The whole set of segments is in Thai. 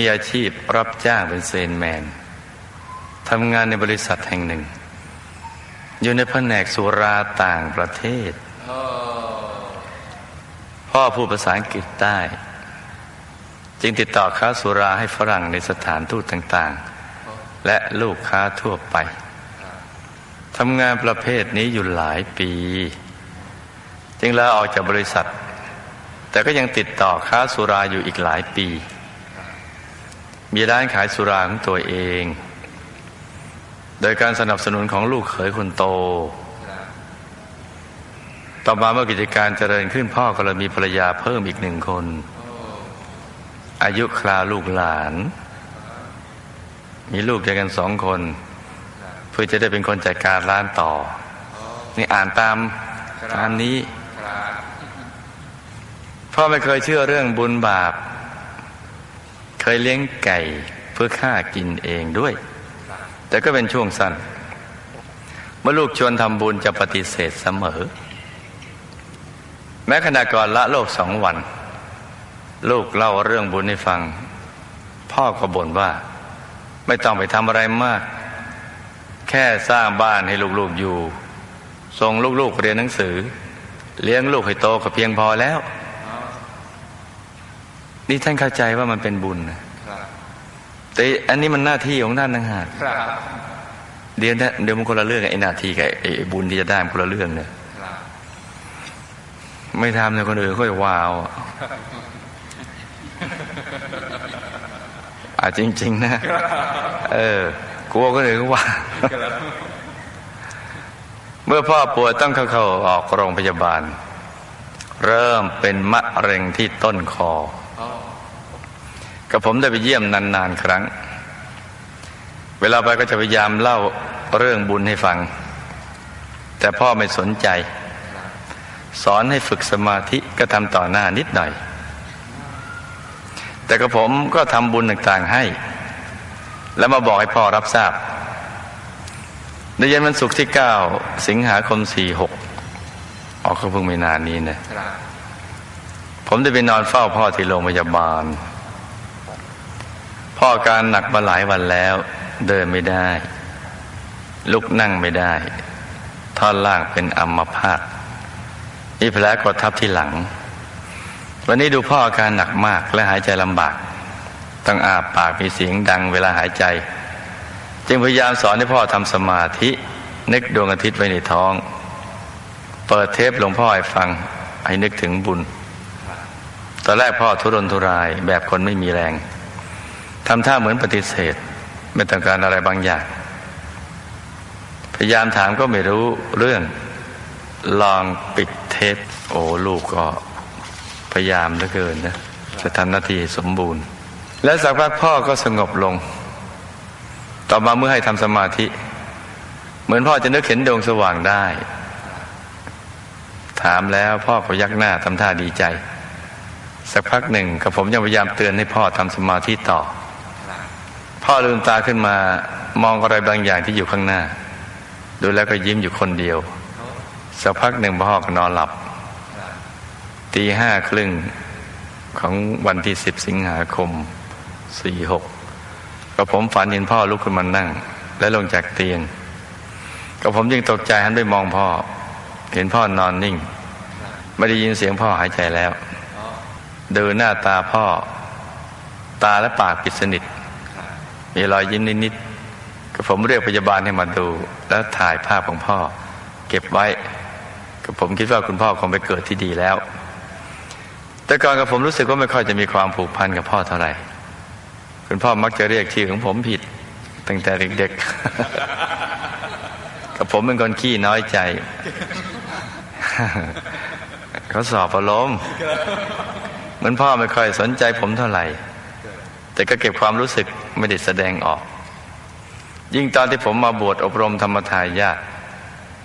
มีอาชีพรับจ้างเป็นเซนแมนทำงานในบริษัทแห่งหนึ่ง อยู่ในแผนกสุราต่างประเทศ พ่อพูดภาษาอังกฤษได้ จึงติดต่อค้าสุราให้ฝรั่งในสถานทูตต่างๆ และลูกค้าทั่วไปทำงานประเภทนี้อยู่หลายปี จึงลาออกจากบริษัท แต่ก็ยังติดต่อค้าสุราอยู่อีกหลายปี มีร้านขายสุราของตัวเอง โดยการสนับสนุนของลูกเขยคนโต ต่อมาเมื่อกิจการเจริญขึ้นพ่อก็เลยมีภรรยาเพิ่มอีกหนึ่งคน อายุคราลูกหลาน มีลูกเดียกันสองคน เพื่อจะได้เป็นคนจัดการร้านต่อ นี่อ่านตามตามนี้พ่อไม่เคยเชื่อเรื่องบุญบาป ยเลี้ยงไก่เพื่อฆ่ากินเองด้วย แต่ก็เป็นช่วงสั้น เมื่อลูกชวนทำบุญจะปฏิเสธเสมอ แม้ขณะก่อนละโลกสองวัน ลูกเล่าเรื่องบุญให้ฟัง พ่อก็บ่นว่า ไม่ต้องไปทำอะไรมาก แค่สร้างบ้านให้ลูกๆอยู่ส่งลูกๆเรียนหนังสือ เลี้ยงลูกให้โตก็เพียงพอแล้ว นี่ท่านเข้าใจว่ามันเป็นบุญนะแต่อันนี้มันหน้าที่ของท่านต่างหากครับเดี๋ยวนะเดี๋ยวมันคนละเรื่องไอ้หน้าที่กับไอ้บุญที่จะได้มันคนละเรื่องเนี่ยครับไม่ทำในคนอื่นก็จะว้าวอะอะจริง ๆ นะ เออกลัวคนอื่นก็ว่า เมื่อพ่อป่วยต้องเข้าเข้าออกโรงพยาบาล เริ่มเป็นมะเร็งที่ต้นคออ๋อ กับผมได้ไปเยี่ยมนานๆครั้ง เวลาไปก็จะพยายามเล่าเรื่องบุญให้ฟัง แต่พ่อไม่สนใจ สอนให้ฝึกสมาธิก็ทำต่อหน้านิดหน่อย แต่กับผมก็ทำบุญต่างๆให้ แล้วมาบอกให้พ่อรับทราบในเย็นวันศุกร์ที่ 9 สิงหาคม 46 ออกก็เพิ่งไม่นานนี้นะครับผมได้ไปนอนเฝ้าพ่อที่โรงพยาบาล พ่ออาการหนักมาหลายวันแล้ว เดินไม่ได้ ลุกนั่งไม่ได้ ท่อนล่างเป็นอัมพาตมีแผลกดทับที่หลัง วันนี้ดูพ่ออาการหนักมากและหายใจลำบาก ต้องอาปากมีเสียงดังเวลาหายใจ จึงพยายามสอนให้พ่อทำสมาธินึกดวงอาทิตย์ไว้ในท้อง เปิดเทปหลวงพ่อให้ฟังให้นึกถึงบุญ ตอนแรกพ่อทุรนทุรายแบบคนไม่มีแรง ทำท่าเหมือนปฏิเสธ ไม่ต้องการอะไรบางอย่าง พยายามถามก็ไม่รู้เรื่อง ลองปิดเทปโอ้ลูกก็พยายามเหลือเกินนะจะทำหน้าที่สมบูรณ์ และสักพักพ่อก็สงบลง ต่อมาเมื่อให้ทำสมาธิ เหมือนพ่อจะนึกเห็นดวงสว่างได้ ถามแล้วพ่อก็ยักหน้าทำท่าดีใจ สักพักหนึ่งกับผมยังพยายามเตือนให้พ่อทำสมาธิต่อ พ่อลืมตาขึ้นมามองอะไรบางอย่างที่อยู่ข้างหน้า ดูแล้วก็ยิ้มอยู่คนเดียว สักพักหนึ่งพ่อก็นอนหลับ ตีห้าครึ่งของวันที่สิบสิงหาคมสี่หกกับผมฝันเห็นพ่อลุกขึ้นมานั่ง และลงจากเตียงกับผมยังตกใจหันไปมองพ่อ เห็นพ่อนอนนิ่ง ไม่ได้ยินเสียงพ่อหายใจแล้ว เดูหน้าตาพ่อ ตาและปากปิดสนิท มีรอยยิ้มนิดๆกับผมเรียกพยาบาลให้มาดู แล้วถ่ายภาพของพ่อ เก็บไว้กับผมคิดว่าคุณพ่อคงไปเกิดที่ดีแล้ว แต่ก่อนกับผมรู้สึกว่าไม่ค่อยจะมีความผูกพันกับพ่อเท่าไหร่ คุณพ่อมักจะเรียกชื่อของผมผิด ตั้งแต่เด็กๆกับผมเป็นคนขี้น้อยใจเขาสอบอารมณ์เหมือนพ่อไม่ค่อยสนใจผมเท่าไหร่ แต่ก็เก็บความรู้สึกไม่ได้แสดงออก ยิ่งตอนที่ผมมาบวชอบรมธรรมทายาท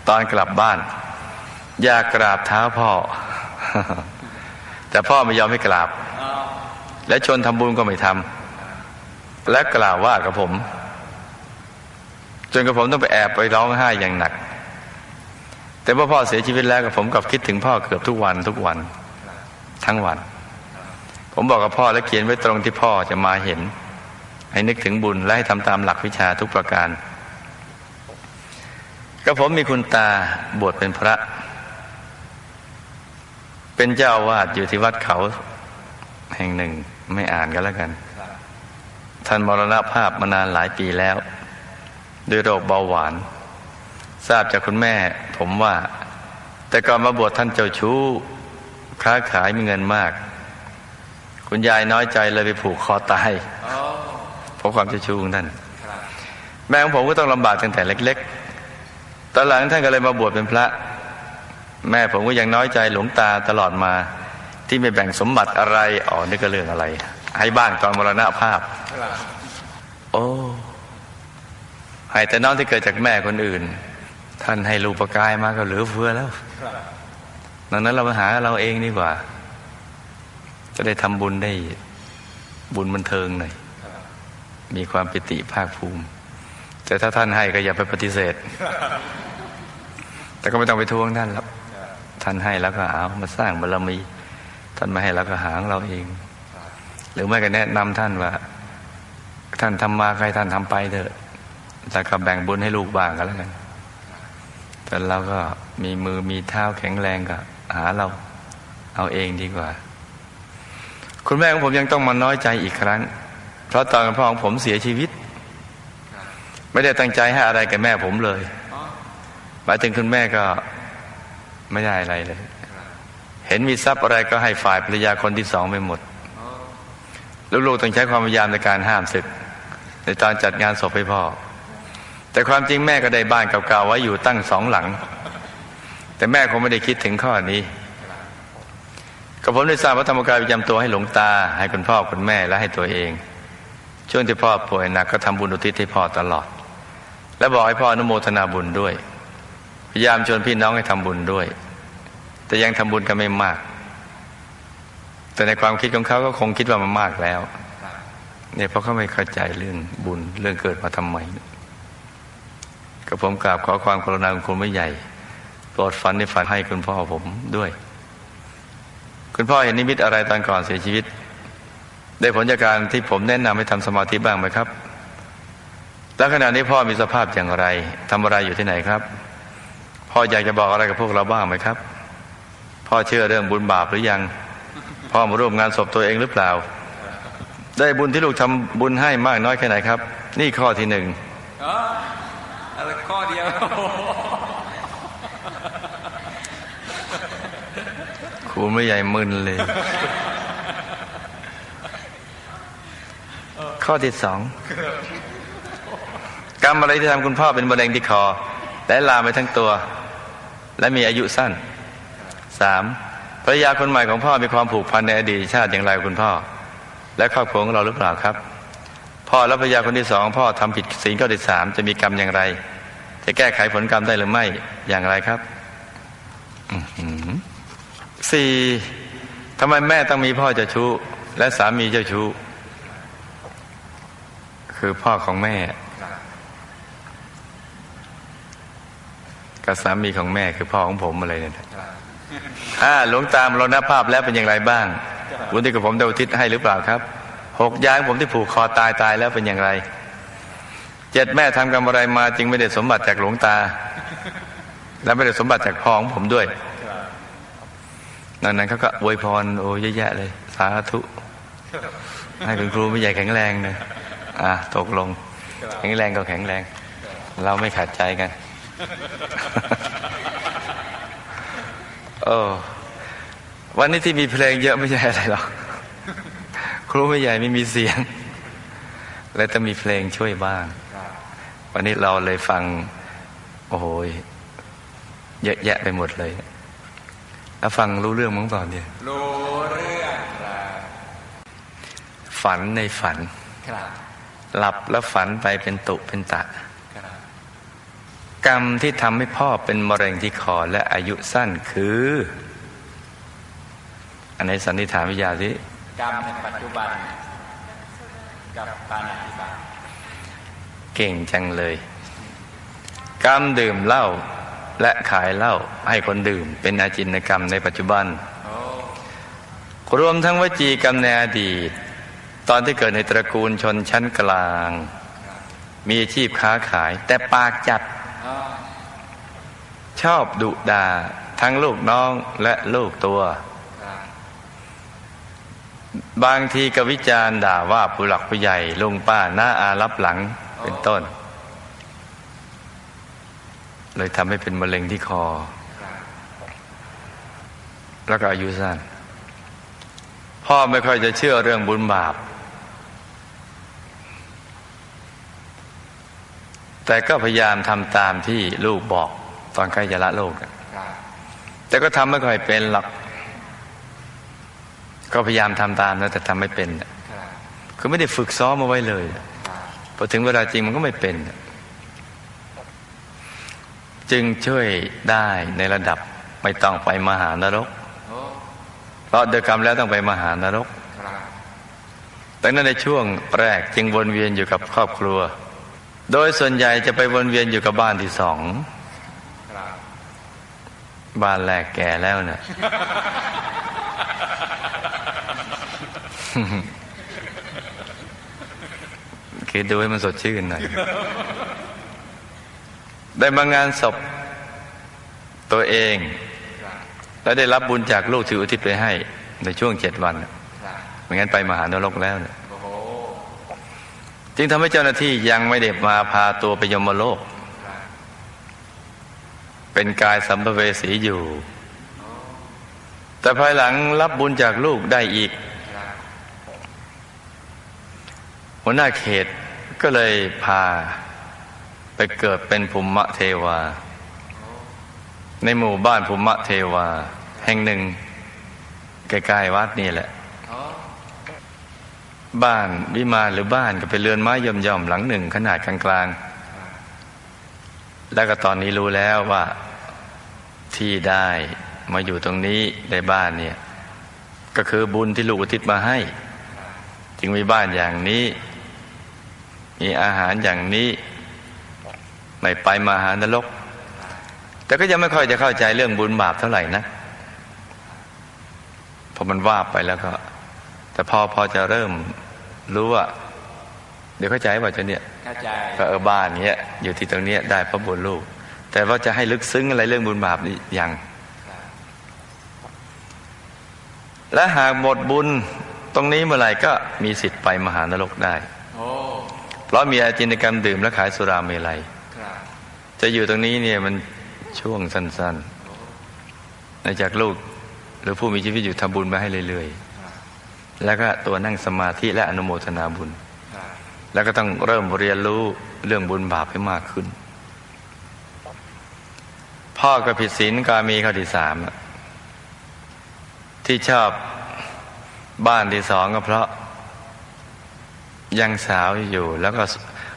ตอนกลับบ้านอยากกราบเท้าพ่อ แต่พ่อไม่ยอมให้กราบ และชวนทำบุญก็ไม่ทำและกล่าวว่ากับผม จนกับผมต้องไปแอบไปร้องไห้อย่างหนัก แต่ว่าพ่อเสียชีวิตแล้วกับผมกับคิดถึงพ่อเกือบทุกวันทุกวัน ทั้งวัน ผมบอกกับพ่อและเขียนไว้ตรงที่พ่อจะมาเห็น ให้นึกถึงบุญและให้ทำตามหลักวิชาทุกประการก็ผมมีคุณตาบวชเป็นพระ เป็นเจ้าวาดอยู่ที่วัดเขาแห่งหนึ่งไม่อ่านกันแล้วกัน ท่านมรณภาพมานานหลายปีแล้วด้วยโรคเบาหวาน ทราบจากคุณแม่ผมว่า แต่ก่อนมาบวชท่านเจ้าชู้ ค้าขายมีเงินมาก คุณยายน้อยใจเลยไปผูกคอตายเพราะความเจ้าชู้ของท่านแม่ของผมก็ต้องลำบากตั้งแต่เล็ก ๆ ตอนหลังท่านก็เลยมาบวชเป็นพระ แม่ผมก็ยังน้อยใจหลวงตาตลอดมา ที่ไม่แบ่งสมบัติอะไรอ๋อนี่ก็เรื่องอะไร ให้บ้านตอนมรณภาพ โอ้ให้แต่น้องที่เกิดจากแม่คนอื่น ท่านให้ลูกประกายมาก็เหลือเฟือแล้วดังนั้นเรามาหาเราเองดีกว่า จะได้ทำบุญได้บุญบันเทิงหน่อย มีความปิติภาคภูมิ แต่ถ้าท่านให้ก็อย่าไปปฏิเสธ แต่ก็ไม่ต้องไปทวงท่านแล้วท่านให้แล้วก็เอามาสร้างบารรมี ท่านม่ให้แล้วก็หางเราเอง หรือไม่ก็แนะนำท่านว่า ท่านทำมาใครท่านทำไปเถอะแล้วก็แบ่งบุญให้ลูกบ้างก็แล้วกันแต่เราก็มีมือมีเท้าแข็งแรงก็หาเราเอาเองดีกว่า คุณแม่ของผมยังต้องมาน้อยใจอีกครั้ง เพราะตอนพ่อของผมเสียชีวิต ไม่ได้ตั้งใจให้อะไรกับแม่ผมเลยหมายถึงคุณแม่ก็ไม่ได้อะไรเลย เห็นมีทรัพย์อะไรก็ให้ฝ่ายภรรยาคนที่สองไปหมดลูกๆต้องใช้ความพยายามในการห้ามศึก ในตอนจัดงานศพให้พ่อ แต่ความจริงแม่ก็ได้บ้านเก่าๆไว้อยู่ตั้งสองหลัง แต่แม่คงไม่ได้คิดถึงข้อนี้ ก็ผมได้สร้างพระธรรมกายประจำตัวให้หลวงตา ให้คุณพ่อคุณแม่และให้ตัวเอง ช่วงที่พ่อป่วยหนักก็ทำบุญอุทิศให้พ่อตลอด และบอกให้พ่ออนุโมทนาบุญด้วย พยายามชวนพี่น้องให้ทำบุญด้วย แต่ยังทำบุญกันไม่มาก แต่ในความคิดของเขาก็คงคิดว่ามันมากแล้วเนี่ยเพราะเขาไม่เข้าใจเรื่องบุญเรื่องเกิดมาทำไมก็ผมกราบขอความกรุณาของคุณไม่ใหญ่โปรดฝันในฝันให้คุณพ่อผมด้วย คุณพ่อเห็นนิมิตอะไรตอนก่อนเสียชีวิต ได้ผลจากการที่ผมแนะนำให้ทำสมาธิบ้างไหมครับ แล้วขณะนี้พ่อมีสภาพอย่างไรทำอะไรอยู่ที่ไหนครับ พ่ออยากจะบอกอะไรกับพวกเราบ้างไหมครับ พ่อเชื่อเรื่องบุญบาปหรือยัง พ่อมาร่วมงานศพตัวเองหรือเปล่า ได้บุญที่ลูกทำบุญให้มากน้อยแค่ไหนครับ นี่ข้อที่หนึ่งอ๋ออะไรข้อเดียว ครูไม่ใหญ่มึนเลย ข้อที่สองกรรมอะไรที่ทำคุณพ่อเป็นมะเร็งที่คอ และลามไปทั้งตัว และมีอายุสั้นสามภรรยาคนใหม่ของพ่อมีความผูกพันในอดีตชาติอย่างไรกับคุณพ่อ และครอบครัวของเราหรือเปล่าครับ พ่อและภรรยาคนที่สองพ่อทำผิดศีลข้อที่สามจะมีกรรมอย่างไร จะแก้ไขผลกรรมได้หรือไม่อย่างไรครับอื้อหือ สี่ทำไมแม่ต้องมีพ่อเจ้าชู้ และสามีเจ้าชู้ คือพ่อของแม่ กับสามีของแม่คือพ่อของผมอะไรเนี่ยอ่าหลวงตามรณภาพแล้วเป็นอย่างไรบ้างบุญที่กับผมได้อุทิศให้หรือเปล่าครับหกยางผมที่ผูกคอตายตายแล้วเป็นอย่างไร เจ็ดแม่ทำกรรมอะไรมาจึงไม่ได้สมบัติจากหลวงตา และไม่ได้สมบัติจากพ่อของผมด้วย ดังนั้นเขาก็อวยพรโอ้ยแยะเลย สาธุ ให้คุณครูไม่ใหญ่แข็งแรงเลยอะตกลง แข็งแรงก็แข็งแรง เราไม่ขัดใจกันโอ้วันนี้ที่มีเพลงเยอะไม่ใช่อะไรหรอกครูไม่ใหญ่ไม่มีเสียง และจะมีเพลงช่วยบ้าง วันนี้เราเลยฟัง โอ้โหเยอะแยะไปหมดเลย แล้วฟังรู้เรื่องมั้งก่อนเนี่ยรู้เรื่องครับฝันในฝันครับหลับแล้วฝันไปเป็นตุเป็นตะครับกรรมที่ทำให้พ่อเป็นมะเร็งที่คอและอายุสั้นคือ อันไหนสันนิษฐานวิทยาสิกรรมในปัจจุบันกับการอธิบายเก่งจังเลย กรรมดื่มเหล้า และขายเหล้าให้คนดื่ม เป็นอาจินกรรมในปัจจุบัน รวมทั้งวจีกรรมในอดีต ตอนที่เกิดในตระกูลชนชั้นกลาง มีอาชีพค้าขาย แต่ปากจัด ชอบดุดาทั้งลูกน้องและลูกตัว บางทีก็วิจารณ์ด่าว่าผู้หลักผู้ใหญ่ลุงป้าหน้าอารับหลังเป็นต้น เลยทำให้เป็นมะเร็งที่คอครับแล้วก็อายุสั้น พ่อไม่ค่อยจะเชื่อเรื่องบุญบาป แต่ก็พยายามทำตามที่ลูกบอกตอนใกล้จะละโลกน่ะครับแต่ก็ทำไม่ค่อยเป็นหรอกก็พยายามทำตามนะแต่ทำไม่เป็นน่ะครับคือไม่ได้ฝึกซ้อมมาไว้เลยครับพอถึงเวลาจริงมันก็ไม่เป็น จึงช่วยได้ในระดับไม่ต้องไปมหานรกโอ้เพราะโดยกรรมแล้วต้องไปมหานรกครับดังนั้นในช่วงแรกจึงวนเวียนอยู่กับครอบครัว โดยส่วนใหญ่จะไปวนเวียนอยู่กับบ้านที่สองครับบ้านแรกแก่แล้วเนี่ยคิดดูให้มันสดชื่นหน่อย ได้มางานศพตัวเอง และได้รับบุญจากลูกที่อุทิศไปให้ ในช่วงเจ็ดวันไม่งั้นไปมหานรกแล้วเนี่ยจึงทำให้เจ้าหน้าที่ยังไม่ได้มาพาตัวไปยมโลก เป็นกายสัมภเวสีอยู่ แต่ภายหลังรับบุญจากลูกได้อีกหัวหน้าเขตก็เลยพา ไปเกิดเป็นภูมิเทวา ในหมู่บ้านภูมิเทวา แห่งหนึ่งใกล้ๆวัดนี่แหละ บ้านวิมานหรือบ้านก็เป็นเรือนไม้ย่อมๆหลังหนึ่งขนาดกลางๆ แล้วก็ตอนนี้รู้แล้วว่าที่ได้มาอยู่ตรงนี้ในบ้านเนี่ย ก็คือบุญที่ลูกอุทิศมาให้ จึงมีบ้านอย่างนี้ มีอาหารอย่างนี้ ไม่ไปมาหานรก แต่ก็ยังไม่ค่อยจะเข้าใจเรื่องบุญบาปเท่าไหร่นะพอมันว่าไปแล้วก็ แต่พอพอจะเริ่มรู้ว่า เดี๋ยวเข้าใจว่าจะเนี่ยเข้าใจก็เออบ้านเนี้ยอยู่ที่ตรงเนี้ยได้เพราะบุญลูก แต่ว่าจะให้ลึกซึ้งอะไรเรื่องบุญบาปนี่ยังครับและหากหมดบุญตรงนี้เมื่อไหร่ก็มีสิทธิ์ไปมหานรกได้โอ้เพราะมีอาจินกรรมดื่มและขายสุราเมลัยครับ จะอยู่ตรงนี้เนี่ยมันช่วงสั้นๆในจากลูกหรือผู้มีชีวิตอยู่ทำบุญมาให้เรื่อยครับๆแล้วก็ตัวนั่งสมาธิและอนุโมทนาบุญครับแล้วก็ต้องเริ่มเรียนรู้เรื่องบุญบาปให้มากขึ้น พ่อก็ผิดศีลกามีข้อที่สามอะที่ชอบบ้านที่สองก็เพราะ ยังสาวอยู่แล้วก็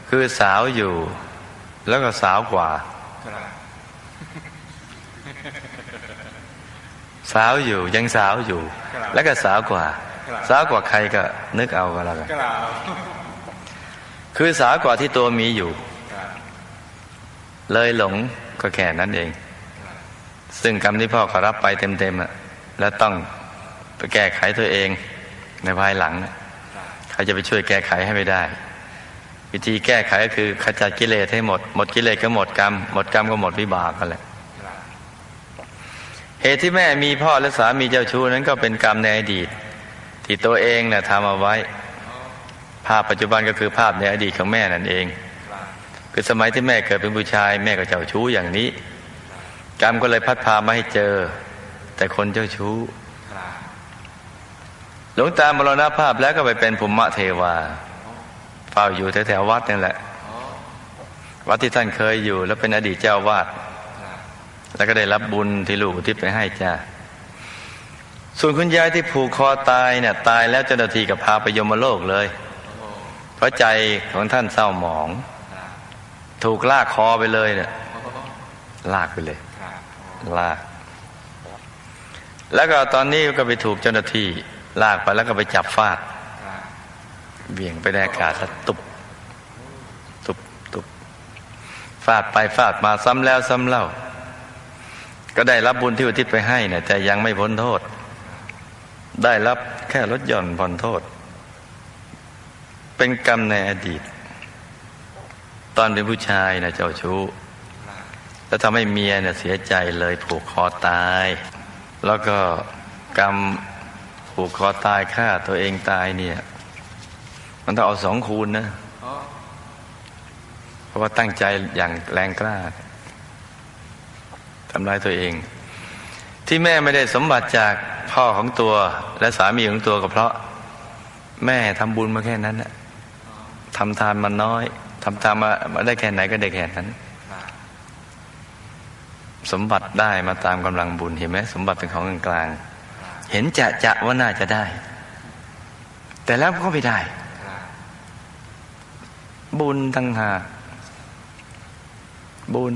คือสาวอยู่ แล้วก็สาวกว่าครับสาวอยู่ยังสาวอยู่ครับแล้วก็สาวกว่าครับสาวกว่าใครก็นึกเอาก็แล้วกันครับคือสาวกว่าที่ตัวมีอยู่ครับเลยหลงก็แค่นั้นเอง ซึ่งกรรมที่พ่อเขารับไปเต็มๆอะแล้วต้องไปแก้ไขตัวเองในภายหลังน่ะครับเขาจะไปช่วยแก้ไขให้ไม่ได้ วิธีแก้ไขก็คือขจัดกิเลสให้หมด หมดกิเลสก็หมดกรรม หมดกรรมก็หมดวิบากกันแหละเหตุที่แม่มีพ่อและสามีเจ้าชู้นั้นก็เป็นกรรมในอดีต ที่ตัวเองเนี่ยทำเอาไว้ ภาพปัจจุบันก็คือภาพในอดีตของแม่นั่นเอง คือสมัยที่แม่เกิดเป็นผู้ชาย แม่ก็เจ้าชู้อย่างนี้ กรรมก็เลยพัดพามาให้เจอ แต่คนเจ้าชู้หลวงตามรณภาพแล้วก็ไปเป็นภูมิเทวา้าอยู่แถวๆวัดนี่แหละ วัดที่ท่านเคยอยู่ แล้วเป็นอดีตเจ้าวาดแล้วก็ได้รับบุญที่ลูกทิศไปให้จ้าส่วนคุณยายที่ผูกคอตายเนี่ย ตายแล้วเจ้าหน้าที่กับพาไปยมโลกเลย เพราะใจของท่านเศร้าหมอง ถูกลากคอไปเลยเนี่ยลากไปเลยลาก แล้วก็ตอนนี้ก็ไปถูกเจ้าหน้าที่ ลากไปแล้วก็ไปจับฟาด เบี่ยงไปในอากาศแล้วตุบตุบตุบฟาดไปฟาดมาซ้ำแล้วซ้ำเล่า ก็ได้รับบุญที่อุทิศไปให้เนี่ยแต่ยังไม่พ้นโทษ ได้รับแค่ลดหย่อนผ่อนโทษ เป็นกรรมในอดีต ตอนเป็นผู้ชายนะเจ้าชู้แล้วทำให้เมียเนี่ยเสียใจเลยผูกคอตาย แล้วก็กรรมผูกคอตายฆ่าตัวเองตายเนี่ย มันต้องเอาสองคูณนะเพราะว่าตั้งใจอย่างแรงกล้าทำร้ายตัวเอง ที่แม่ไม่ได้สมบัติจากพ่อของตัว และสามีของตัวก็เพราะ แม่ทำบุญมาแค่นั้นนะทำทานมาน้อยทำทานมามาได้แค่ไหนก็ได้แค่นั้น สมบัติได้มาตามกำลังบุญเห็นไหมสมบัติเป็นของกลางๆเห็นจะจะว่าน่าจะได้ แต่แล้วก็ไม่ได้ บุญตั้งหากบุญ